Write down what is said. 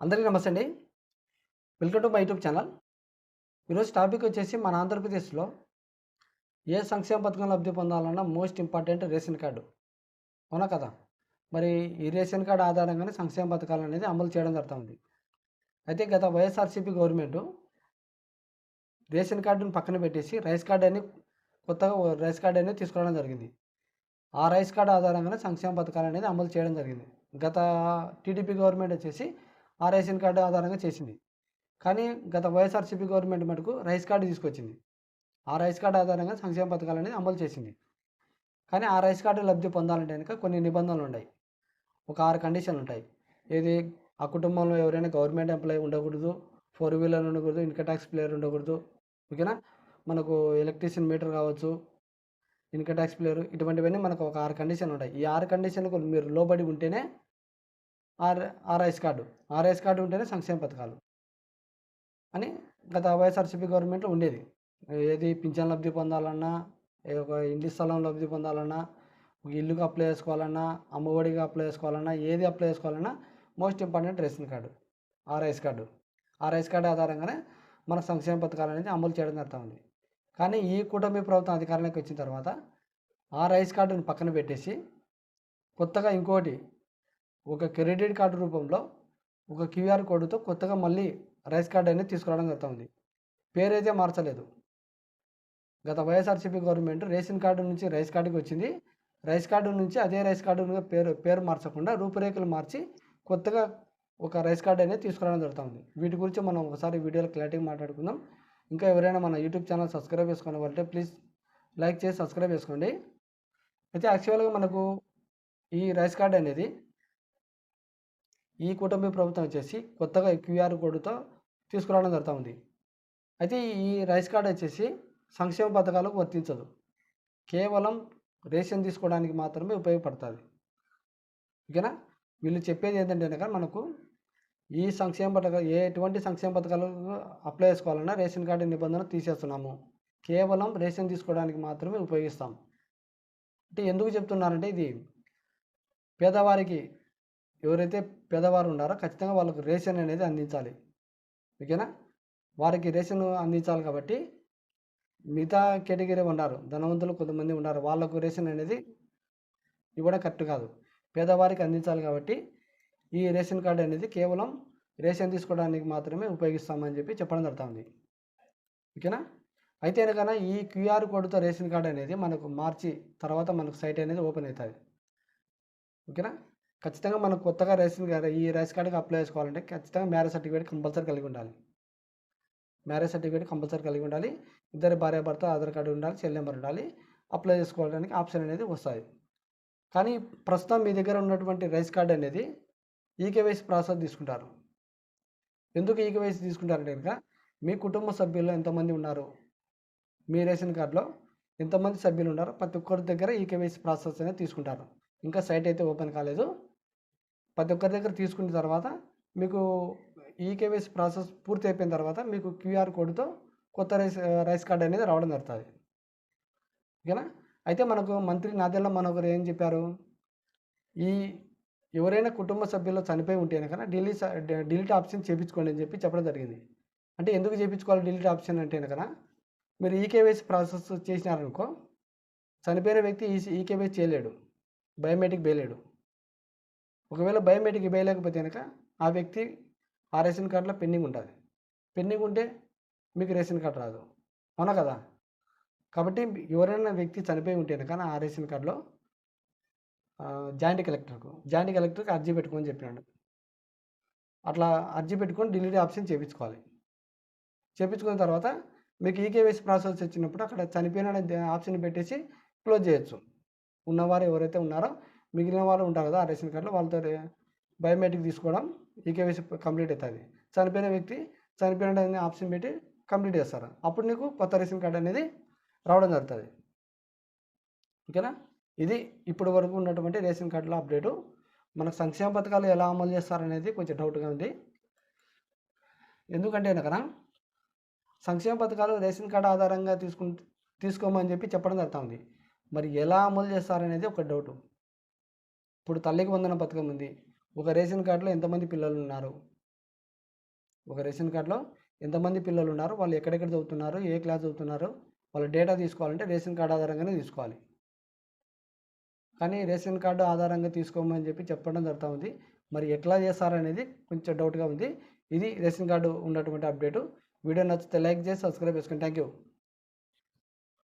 అందరికీ నమస్తే అండి. Welcome to my YouTube channel. ఈరోజు టాపిక్ వచ్చేసి మన ఆంధ్రప్రదేశ్లో ఏ సంక్షేమ పథకం లబ్ధి పొందాలన్నా మోస్ట్ ఇంపార్టెంట్ రేషన్ కార్డు. అవునా కదా? మరి ఈ రేషన్ కార్డు ఆధారంగానే సంక్షేమ పథకాలు అనేది అమలు చేయడం జరుగుతుంది. అయితే గత వైఎస్ఆర్సీపీ గవర్నమెంట్ రేషన్ కార్డుని పక్కన పెట్టేసి రైస్ కార్డు అని కొత్తగా రైస్ కార్డు అనేది తీసుకురావడం జరిగింది. ఆ రైస్ కార్డు ఆధారంగానే సంక్షేమ పథకాలు అనేది అమలు చేయడం జరిగింది. గత టీడీపీ గవర్నమెంట్ వచ్చేసి ఆ రేషన్ కార్డు ఆధారంగా చేసింది. కానీ గత వైఎస్ఆర్సీపీ గవర్నమెంట్ మటుకు రైస్ కార్డు తీసుకొచ్చింది. ఆ రైస్ కార్డు ఆధారంగా సంక్షేమ పథకాలు అనేది అమలు చేసింది. కానీ ఆ రైస్ కార్డు లబ్ధి పొందాలంటే కనుక కొన్ని నిబంధనలు ఉన్నాయి. ఒక ఆరు కండిషన్లు ఉంటాయి. ఏది? ఆ కుటుంబంలో ఎవరైనా గవర్నమెంట్ ఎంప్లాయీ ఉండకూడదు. ఫోర్ వీలర్ ఉండకూడదు. ఇన్కమ్ ట్యాక్స్ ప్లేయర్ ఉండకూడదు. ఓకేనా? మనకు ఎలక్ట్రీషియన్ మీటర్ కావచ్చు ఇన్కమ్ ట్యాక్స్ ప్లేయర్ ఇటువంటివన్నీ మనకు ఒక ఆరు కండిషన్లు ఉంటాయి. ఈ ఆరు కండిషన్లకు మీరు లోబడి ఉంటేనే R RIS card RIS card ఉంటేనే సంక్షేమ పథకాలు అని గత వైఎస్ఆర్సీపీ గవర్నమెంట్లో ఉండేది. ఏది పింఛన్ లబ్ధి పొందాలన్నా ఒక ఇంటి స్థలం లబ్ధి పొందాలన్నా ఒక ఇల్లుకి అప్లై చేసుకోవాలన్నా అమ్మఒడికి అప్లై చేసుకోవాలన్నా ఏది అప్లై చేసుకోవాలన్నా most important ration card RIS card RIS card ఆధారంగానే మన సంక్షేమ పథకాలు అనేది అమలు చేయడం జరుగుతూ ఉంది కానీ ఈ కూటమి ప్రభుత్వం అధికారంలోకి వచ్చిన తర్వాత ఆ రైస్ కార్డుని పక్కన పెట్టేసి కొత్తగా ఇంకోటి ఒక క్రెడిట్ కార్డు రూపంలో ఒక క్యూఆర్ కోడ్తో కొత్తగా మళ్ళీ రైస్ కార్డు అనేది తీసుకురావడం జరుగుతుంది. పేరైతే మార్చలేదు. గత వైఎస్ఆర్సీపీ గవర్నమెంట్ రేషన్ కార్డు నుంచి రైస్ కార్డుకి వచ్చింది. రైస్ కార్డు నుంచి అదే రైస్ కార్డు పేరు పేరు మార్చకుండా రూపురేఖలు మార్చి కొత్తగా ఒక రైస్ కార్డు అనేది తీసుకురావడం జరుగుతుంది. వీటి గురించి మనం ఒకసారి వీడియోలో క్లారిటీగా మాట్లాడుకుందాం. ఇంకా ఎవరైనా మన యూట్యూబ్ ఛానల్ సబ్స్క్రైబ్ చేసుకోండి వాళ్ళంటే ప్లీజ్ లైక్ చేసి సబ్స్క్రైబ్ చేసుకోండి. అయితే యాక్చువల్గా మనకు ఈ రైస్ కార్డు అనేది ఈ కూటమి ప్రభుత్వం వచ్చేసి కొత్తగా క్యూఆర్ కోడ్తో తీసుకురావడం జరుగుతుంది అయితే ఈ రైస్ కార్డు వచ్చేసి సంక్షేమ పథకాలకు వర్తించదు. కేవలం రేషన్ తీసుకోవడానికి మాత్రమే ఉపయోగపడుతుంది. ఓకేనా? వీళ్ళు చెప్పేది ఏంటంటే కనుక మనకు ఈ సంక్షేమ పథకాలు ఏ ఎటువంటి సంక్షేమ పథకాలు అప్లై చేసుకోవాలన్నా రేషన్ కార్డు నిబంధన తీసేస్తున్నాము. కేవలం రేషన్ తీసుకోవడానికి మాత్రమే ఉపయోగిస్తాం. అంటే ఎందుకు చెప్తున్నారంటే ఇది పేదవారికి ఎవరైతే పేదవారు ఉన్నారో ఖచ్చితంగా వాళ్ళకు రేషన్ అనేది అందించాలి. ఓకేనా? వారికి రేషన్ అందించాలి కాబట్టి మిగతా కేటగిరీ ఉన్నారు. ధనవంతులు కొంతమంది ఉన్నారు. వాళ్ళకు రేషన్ అనేది ఇవ్వడం కరెక్ట్ కాదు. పేదవారికి అందించాలి కాబట్టి ఈ రేషన్ కార్డు అనేది కేవలం రేషన్ తీసుకోవడానికి మాత్రమే ఉపయోగిస్తామని చెప్పి చెప్పడం జరుగుతుంది. ఓకేనా? అయితే కనుక ఈ క్యూఆర్ కోడ్తో రేషన్ కార్డు అనేది మనకు మార్చి తర్వాత మనకు సైట్ అనేది ఓపెన్ అవుతుంది. ఓకేనా? ఖచ్చితంగా మనం కొత్తగా రేషన్ ఈ రేషన్ కార్డుకి అప్లై చేసుకోవాలంటే ఖచ్చితంగా మ్యారేజ్ సర్టిఫికేట్ కంపల్సరీ కలిగి ఉండాలి. మ్యారేజ్ సర్టిఫికేట్ కంపల్సరీ కలిగి ఉండాలి. ఇద్దరు భార్యాభర్త ఆధార్ కార్డు ఉండాలి సెల్ నెంబర్ ఉండాలి. అప్లై చేసుకోవడానికి ఆప్షన్ అనేది వస్తాయి. కానీ ప్రస్తుతం మీ దగ్గర ఉన్నటువంటి రైస్ కార్డు అనేది ఈకేవైసీ ప్రాసెస్ తీసుకుంటారు. ఎందుకు ఈకేవైసీ తీసుకుంటారంటే కనుక మీ కుటుంబ సభ్యుల్లో ఎంతమంది ఉన్నారు? మీ రేషన్ కార్డులో ఎంతమంది సభ్యులు ఉన్నారో? ప్రతి ఒక్కరి దగ్గర ఈకేవైసీ ప్రాసెస్ అనేది తీసుకుంటారు. ఇంకా సైట్ అయితే ఓపెన్ కాలేదు. ప్రతి ఒక్కరి దగ్గర తీసుకున్న తర్వాత మీకు ఈకేవైసీ ప్రాసెస్ పూర్తి అయిపోయిన తర్వాత మీకు క్యూఆర్ కోడ్తో కొత్త రైస్ రైస్ కార్డ్ అనేది రావడం జరుగుతుంది. ఓకేనా? అయితే మనకు మంత్రి నాదెల్ల మనోగర్ ఏం చెప్పారు? ఈ ఎవరైనా కుటుంబ సభ్యులు చనిపోయి ఉంటే కనుక డిలీట్ డిలీట్ ఆప్షన్ చేయించుకోండి అని చెప్పి చెప్పడం జరిగింది. అంటే ఎందుకు చేయించుకోవాలి డిలీట్ ఆప్షన్ అంటే కనుక మీరు ఈకేవైసీ ప్రాసెస్ చేసినారనుకో చనిపోయిన వ్యక్తి ఈ ఈకేవైసీ చేయలేడు. బయోమెట్రిక్ వేయలేడు ఒకవేళ బయోమెట్రిక్ వేయలేకపోతే కనుక ఆ వ్యక్తి ఆ రేషన్ కార్డులో పెండింగ్ ఉంటుంది. పెండింగ్ ఉంటే మీకు రేషన్ కార్డు రాదు. అవునా కదా? కాబట్టి ఎవరైనా వ్యక్తి చనిపోయి ఉంటే కనుక ఆ రేషన్ కార్డులో జాయింట్ కలెక్టర్కు జాయింట్ కలెక్టర్కి అర్జీ పెట్టుకొని చెప్పినాడు. అట్లా అర్జీ పెట్టుకొని డెలివరీ ఆప్షన్ చేయించుకోవాలి చేయించుకున్న తర్వాత మీకు ఈకేవైసీ ప్రాసెస్ వచ్చినప్పుడు అక్కడ చనిపోయిన ఆప్షన్ పెట్టేసి క్లోజ్ చేయొచ్చు. ఉన్నవారు ఎవరైతే ఉన్నారో మిగిలిన వాళ్ళు ఉంటారు కదా ఆ రేషన్ కార్డులో వాళ్ళతో బయోమెట్రిక్ తీసుకోవడం ఈకేవైసీ కంప్లీట్ అవుతుంది చనిపోయిన వ్యక్తి చనిపోయిన ఆప్షన్ పెట్టి కంప్లీట్ చేస్తారు. అప్పుడు నీకు కొత్త రేషన్ కార్డు అనేది రావడం జరుగుతుంది. ఓకేనా? ఇది ఇప్పటి వరకు ఉన్నటువంటి రేషన్ కార్డులో అప్డేటు. మనకు సంక్షేమ పథకాలు ఎలా అమలు చేస్తారనేది కొంచెం డౌట్గా ఉంది. ఎందుకంటే కనుక సంక్షేమ పథకాలు రేషన్ కార్డు ఆధారంగా తీసుకు తీసుకోమని చెప్పి చెప్పడం జరుగుతుంది. మరి ఎలా అమలు చేస్తారనేది ఒక డౌట్. ఇప్పుడు తల్లికి వందన పథకం ఉంది. ఒక రేషన్ కార్డులో ఎంతమంది పిల్లలు ఉన్నారు ఒక రేషన్ కార్డులో ఎంతమంది పిల్లలు ఉన్నారు వాళ్ళు ఎక్కడెక్కడ చదువుతున్నారు? ఏ క్లాస్ చదువుతున్నారు? వాళ్ళ డేటా తీసుకోవాలంటే రేషన్ కార్డు ఆధారంగానే తీసుకోవాలి. కానీ రేషన్ కార్డు ఆధారంగా తీసుకోమని చెప్పి చెప్పడం జరుగుతూ ఉంది. మరి ఎట్లా చేస్తారనేది కొంచెం డౌట్గా ఉంది. ఇది రేషన్ కార్డు ఉన్నటువంటి అప్డేటు. వీడియో నచ్చితే లైక్ చేసి సబ్స్క్రైబ్ చేసుకోండి థ్యాంక్ యూ